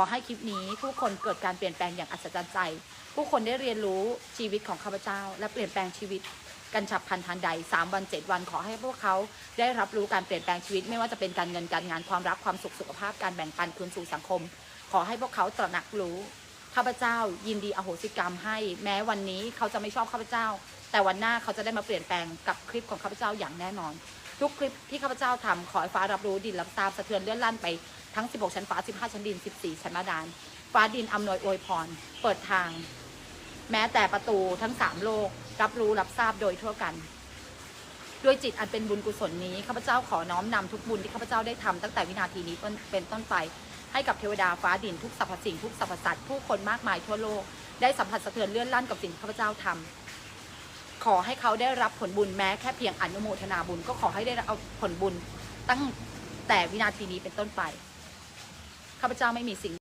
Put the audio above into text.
อให้คลิปนี้ผู้คนเกิดการเปลี่ยนแปลงอย่างอัศจรรย์ใจ ผู้คนได้เรียนรู้ชีวิตของข้าพเจ้า และเปลี่ยนแปลงชีวิตกันฉับพลันทันใด 3 วัน 7 วันขอให้พวกเขาได้รับรู้การเปลี่ยนแปลงชีวิต ไม่ว่าจะเป็นการเงินการงานความรักความสุขสุขภาพการแบ่งปันคืนสู่สังคม ขอให้พวกเขาตระหนักรู้ข้าพเจ้า ยินดีอโหสิกรรมให้ แม้วันนี้เขาจะไม่ชอบข้าพเจ้า แต่วันหน้าเขาจะได้มาเปลี่ยนแปลงกับคลิปของข้าพเจ้าอย่างแน่นอน ทุกคลิปที่ข้าพเจ้าทำขอให้ฟ้ารับรู้ดินรับทราบสะเทือนเลื่อนลั่นไป ทั้ง 16 ชั้นฟ้า 15 ชั้นดิน 14 ชั้นบาดาล ฟ้าดินอำนวยอวยพร เปิดทาง แม้แต่ประตูทั้งสามโลก รับรู้รับทราบโดยทั่วกัน ด้วยจิตอันเป็นบุญกุศลนี้ ข้าพเจ้าขอน้อมนำทุกบุญที่ข้าพเจ้าได้ทำตั้งแต่วินาทีนี้เป็นต้นไป ให้กับเทวดาฟ้าดินทุกสรรพสิ่งทุกสรรพสัตว์ผู้คนมากมายทั่วโลก ได้สัมผัสสะเทือนเลื่อนลั่นกับสิ่งข้าพเจ้าทำขอให้เขาได้รับผลบุญแม้แค่เพียงอนุโมทนาบุญก็ขอให้ได้รับผลบุญตั้งแต่วินาทีนี้เป็นต้นไป ข้าพเจ้าไม่มีสิ่ง